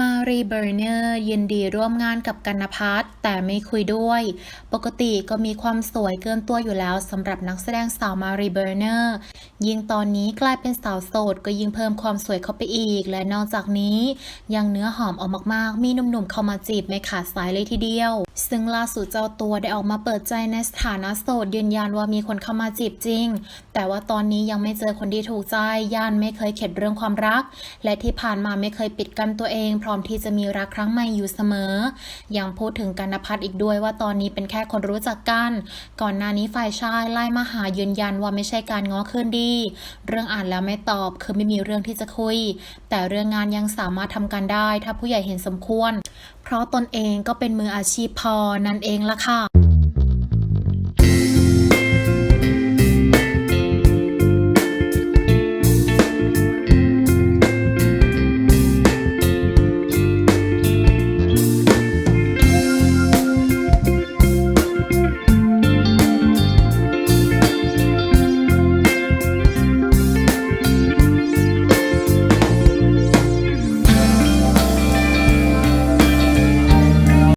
มารีเบอร์เนอร์ยินดีร่วมงานกับกันนพัฒแต่ไม่คุยด้วย ปกติก็มีความสวยเกินตัวอยู่แล้วสำหรับนักแสดงสาวมารีเบอร์เนอร์ยิ่งตอนนี้กลายเป็นสาวโสดก็ยิ่งเพิ่มความสวยเข้าไปอีก และนอกจากนี้ ยังเนื้อหอมออกมากๆ มีหนุ่มๆเข้ามาจีบไม่ขาดสายเลยทีเดียว ซึ่งล่าสุดเจ้าตัวได้ออกมาเปิดใจในสถานะโสดยืนยันว่ามีคนเข้ามาจีบจริง แต่ว่าตอนนี้ยังไม่เจอคนที่ถูกใจย่านไม่เคยเข็ดเรื่องความรัก และที่ผ่านมาไม่เคยปิดกั้นตัวเองพร้อมที่จะมีรักครั้งใหม่อยู่เสมอ ยังพูดถึงกันนพัฒน์อีกด้วยว่าตอนนี้เป็นแค่คนรู้จักกัน ก่อนหน้านี้ฝ่ายชายไล่มาหายืนยันว่าไม่ใช่การง้อคืนดี เรื่องอ่านแล้วไม่ตอบคือไม่มีเรื่องที่จะคุย แต่เรื่องงานยังสามารถทำกันได้ ถ้าผู้ใหญ่เห็นสมควร เพราะตนเองก็เป็นมืออาชีพพอนั่นเองละค่ะ